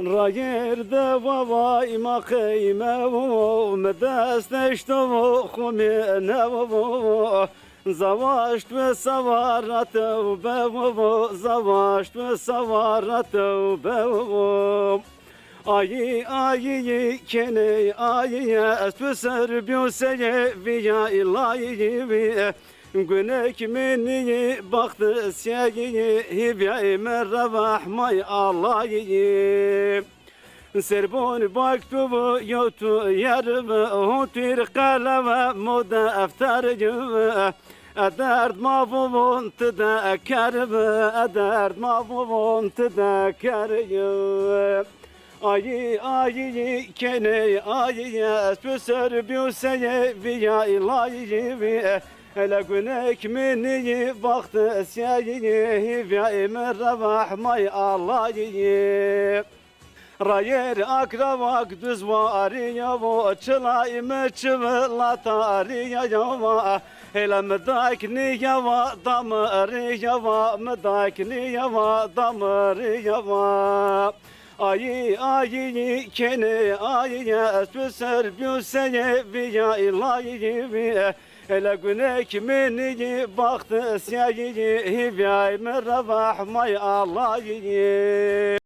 راير دوا ما قيمة ومدست اشتو خمينة زواجت بسوارت وبو زواجت بسوارت وبو Ayı ayı kene ayı espüser büseye viya ilahi vi Günek mini baktı seyi hibi merrabah may Allah'ı Serbon baktu yotu yarımı Hutir kaleme moda eftarcı Ederd mavun tedekerimi Ederd mavun tedekerimi Ayı ayı kene ayı Püser büseye viya ilahi vi Hele günek mini baktı seyi Viya merrabah may Allah'ı Rayer akravak düz var ya bu çılay mı çıvılatar ya ya Hele mıdak ni yava damır yava mıdak ni yava damır yava Ayı ayı kene ayı püser büseye viya ilahi vi Hele günek mini baktı seyi Hivyay merrabah may Allah'ı